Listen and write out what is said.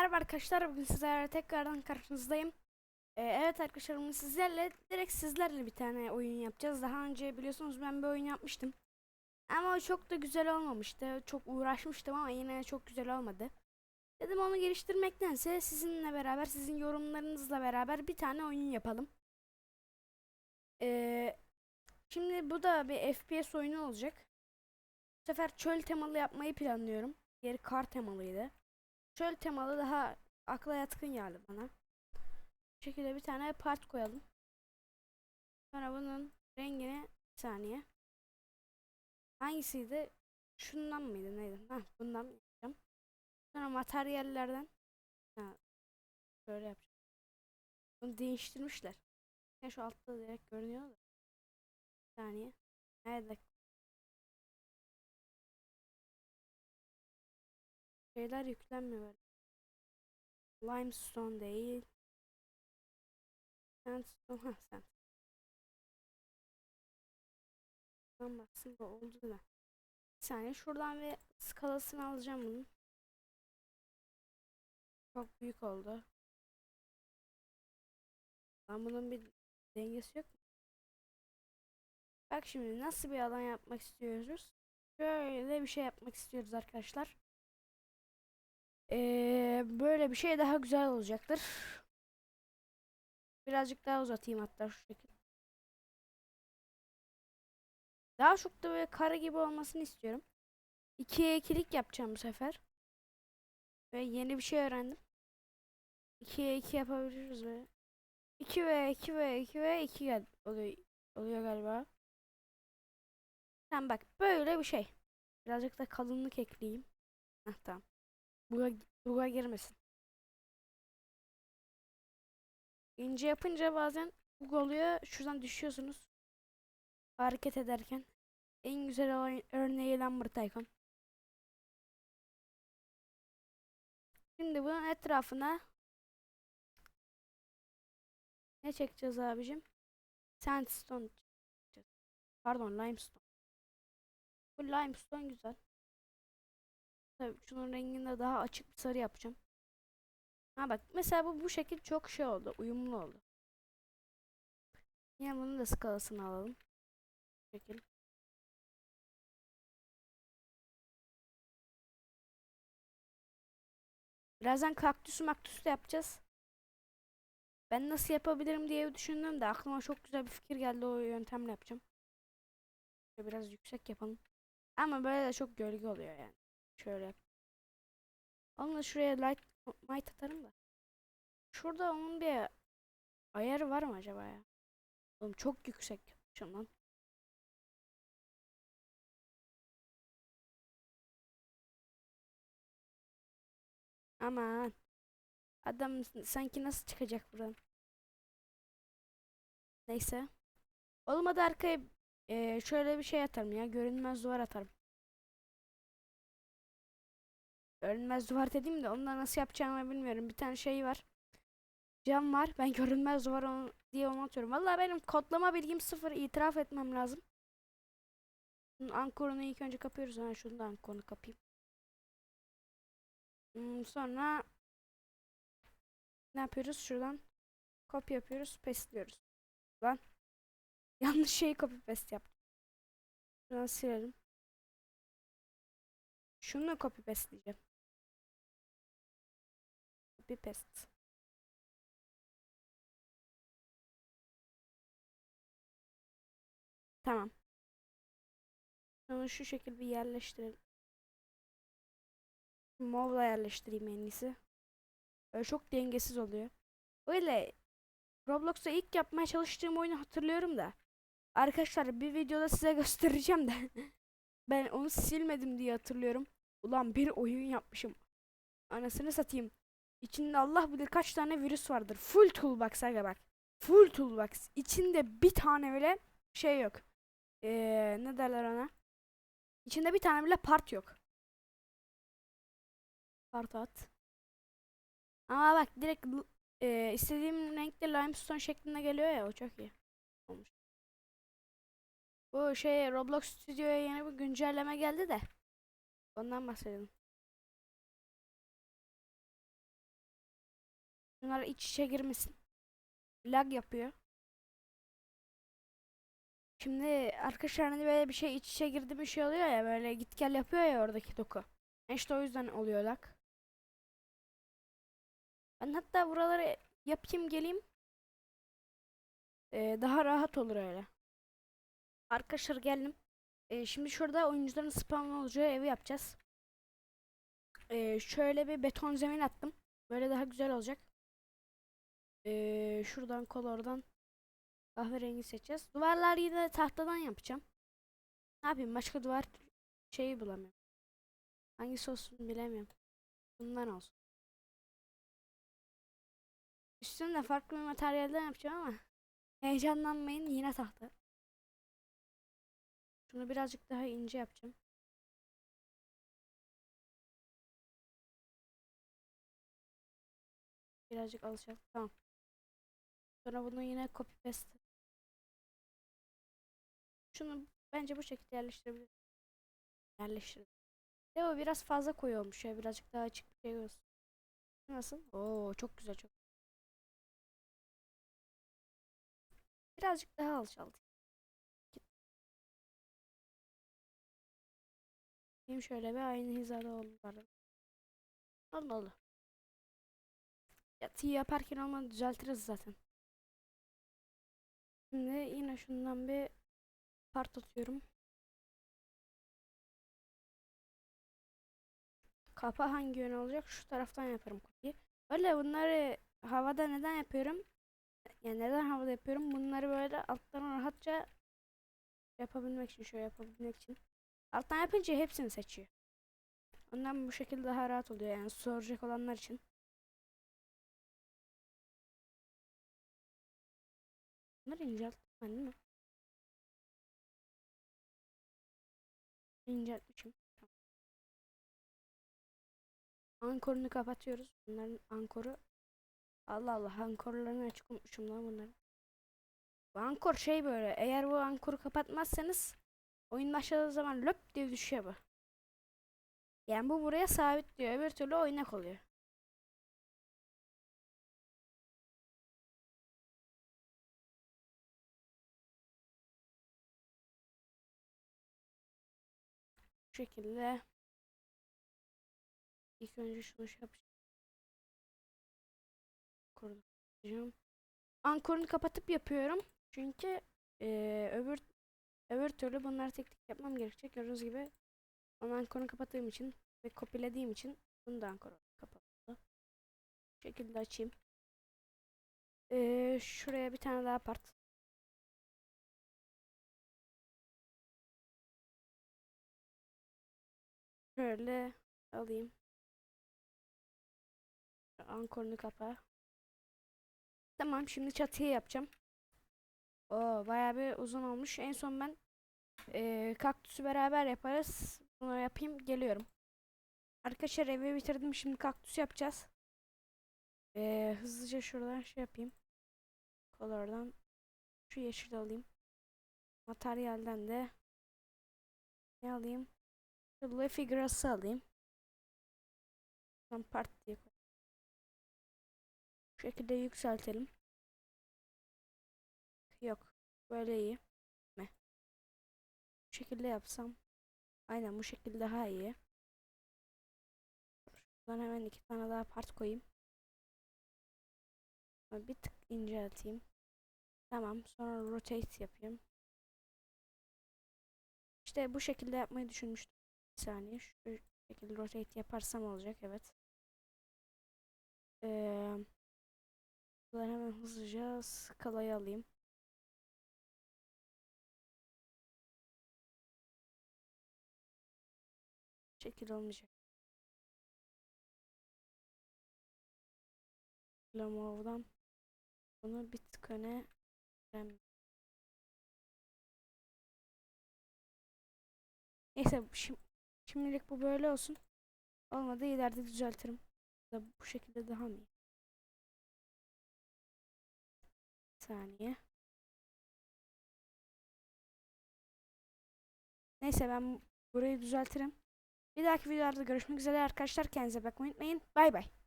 Merhaba arkadaşlar bugün sizlerle tekrardan karşınızdayım. Ee, evet arkadaşlar bugün sizlerle direkt sizlerle bir tane oyun yapacağız. Daha önce biliyorsunuz ben bir oyun yapmıştım. Ama çok da güzel olmamıştı. Çok uğraşmıştım ama yine çok güzel olmadı. Dedim onu geliştirmektense sizinle beraber sizin yorumlarınızla beraber bir tane oyun yapalım. Ee, şimdi bu da bir FPS oyunu olacak. Bu sefer çöl temalı yapmayı planlıyorum. Diğeri kar temalıydı. Çöl temalı daha akla yatkın geldi bana. Bu şekilde bir tane part koyalım. Sonra bunun rengini bir saniye. Hangisiydi? Şundan mıydı neydi? Hah bundan yapacağım. Sonra materyallerden ha, böyle yapacağım. Bunu değiştirmişler. Ya şu altta direkt görünüyor da. Bir saniye. Nerede? Şeyler yüklenmiyor böyle. Limestone değil. Sandstone. Ha sen. Tam baksın bu oldu da. Bir saniye şuradan ve skalasını alacağım bunun. Çok büyük oldu. Lan bunun bir dengesi yok mu? Bak şimdi nasıl bir alan yapmak istiyoruz? Şöyle bir şey yapmak istiyoruz arkadaşlar. Ee, böyle bir şey daha güzel olacaktır. Birazcık daha uzatayım hatta şu şekilde. Daha çok da böyle kare gibi olmasını istiyorum. İkiye ikilik yapacağım bu sefer. Ve yeni bir şey öğrendim. 2'ye 2 yapabiliriz ve 2 ve 2 ve 2 ve 2 gel oluyor, oluyor galiba. Tamam bak böyle bir şey. Birazcık da kalınlık ekleyeyim. Heh, tamam. Buga, buga girmesin. İnce yapınca bazen bug oluyor. Şuradan düşüyorsunuz. Hareket ederken. En güzel olan örneği Lumber Tycoon. Şimdi bunun etrafına ne çekeceğiz abicim? Sandstone. Pardon limestone. Bu limestone güzel. Tabii şunun renginde daha açık bir sarı yapacağım. Ha bak mesela bu bu şekil çok şey oldu. Uyumlu oldu. Yine bunun da skalasını alalım. Şekil. Birazdan kaktüsü maktüsü de yapacağız. Ben nasıl yapabilirim diye düşündüm de aklıma çok güzel bir fikir geldi o yöntemle yapacağım. Biraz yüksek yapalım. Ama böyle de çok gölge oluyor yani. Şöyle. Onunla şuraya light might atarım da. Şurada onun bir ayarı var mı acaba ya? Oğlum çok yüksek yapmışım lan. Aman. Adam sanki nasıl çıkacak buradan? Neyse. Olmadı arkaya eee, şöyle bir şey atarım ya. Görünmez duvar atarım. Görünmez duvar dediğim de ondan nasıl yapacağımı bilmiyorum. Bir tane şey var. Cam var. Ben görünmez duvar onu, diye onu atıyorum. Vallahi benim kodlama bilgim sıfır. itiraf etmem lazım. Bunun ankorunu ilk önce kapıyoruz. Ha şunu da ankorunu kapayım. Hmm, sonra ne yapıyoruz? Şuradan copy yapıyoruz. Pasteliyoruz. Lan. Yanlış şeyi copy paste yaptım. Şuradan silelim. Şunu copy pasteleyeceğim. Copy paste. Tamam. Onu şu şekilde bir yerleştirelim. Mov'la yerleştireyim en iyisi. Böyle çok dengesiz oluyor. Öyle Roblox'ta ilk yapmaya çalıştığım oyunu hatırlıyorum da. Arkadaşlar bir videoda size göstereceğim de. ben onu silmedim diye hatırlıyorum. Ulan bir oyun yapmışım. Anasını satayım. İçinde Allah bilir kaç tane virüs vardır. Full toolbox aga bak. Full toolbox. İçinde bir tane bile şey yok. Ee, ne derler ona? İçinde bir tane bile part yok. Part at. Ama bak direkt e, istediğim renkte limestone şeklinde geliyor ya o çok iyi olmuş. Bu şey Roblox Studio'ya yeni bir güncelleme geldi de ondan bahsedelim. Bunlar iç içe girmesin. Lag yapıyor. Şimdi arkadaşlar hani böyle bir şey iç içe girdi bir şey oluyor ya böyle git gel yapıyor ya oradaki doku. İşte o yüzden oluyor lag. Ben hatta buraları yapayım geleyim. Ee, daha rahat olur öyle. Arkadaşlar geldim. Ee, şimdi şurada oyuncuların spawn olacağı evi yapacağız. Ee, şöyle bir beton zemin attım. Böyle daha güzel olacak. Ee, şuradan kolordan kahverengi seçeceğiz. Duvarlar yine tahtadan yapacağım. Ne yapayım başka duvar şeyi bulamıyorum. Hangisi olsun bilemiyorum. Bundan olsun. Üstünü de farklı bir materyalden yapacağım ama heyecanlanmayın yine tahta. Şunu birazcık daha ince yapacağım. Birazcık alacağım. Tamam. Sonra bunu yine copy paste. Şunu bence bu şekilde yerleştirebiliriz. Yerleştir. De o biraz fazla koyu olmuş ya. Birazcık daha açık bir şey olsun. Nasıl? Oo çok güzel çok. Birazcık daha alçaltayım. Benim şöyle bir aynı hizada oldular. Allah Allah. Yatıyı yaparken olmadı düzeltiriz zaten. Şimdi yine şundan bir part atıyorum. Kapı hangi yön olacak? Şu taraftan yaparım kapıyı. Öyle bunları havada neden yapıyorum? Yani neden havada yapıyorum? Bunları böyle alttan rahatça yapabilmek için, şöyle yapabilmek için. Alttan yapınca hepsini seçiyor. Ondan bu şekilde daha rahat oluyor yani soracak olanlar için. Bunları incelttim değil mi? İnceltmişim. Ankorunu kapatıyoruz. Bunların ankoru. Allah Allah ankorlarını açık unutmuşum lan bunları. Bu ankor şey böyle. Eğer bu ankoru kapatmazsanız oyun başladığı zaman löp diye düşüyor bu. Yani bu buraya sabit diyor. Öbür türlü oynak oluyor. Bu şekilde ilk önce şunu şey yapacağım. Kurdum. Ankorunu kapatıp yapıyorum. Çünkü eee, öbür öbür türlü bunları tek tek yapmam gerekecek. Gördüğünüz gibi onu ankorunu kapattığım için ve kopyalediğim için bunu da ankor kapattı. Bu şekilde açayım. Eee, şuraya bir tane daha part. Şöyle alayım. Ankorunu kapa. Tamam şimdi çatıyı yapacağım. Oo bayağı bir uzun olmuş. En son ben eee, kaktüsü beraber yaparız. Bunu yapayım geliyorum. Arkadaşlar evi bitirdim. Şimdi kaktüs yapacağız. Eee, hızlıca şuradan şey yapayım. Color'dan şu yeşil alayım. Materyalden de ne alayım? Leafy Grass'ı alayım. Tam part diye koy. Bu şekilde yükseltelim. Yok. Böyle iyi. Bu şekilde yapsam. Aynen bu şekilde daha iyi. Şuradan hemen iki tane daha part koyayım. Bir tık incelteyim. Tamam. Sonra rotate yapayım. İşte bu şekilde yapmayı düşünmüştüm. Saniye. Şu şekilde rotate yaparsam olacak. Evet. Ee, hemen hızlıca skalayı alayım. Şekil olmayacak. Lamov'dan bunu verem- Neyse şim- şimdilik bu böyle olsun. Olmadı ileride düzeltirim. Bu şekilde daha mı iyi? Saniye. Neyse ben burayı düzeltirim. Bir dahaki videolarda görüşmek üzere arkadaşlar. Kendinize bakmayı unutmayın. Bay bay.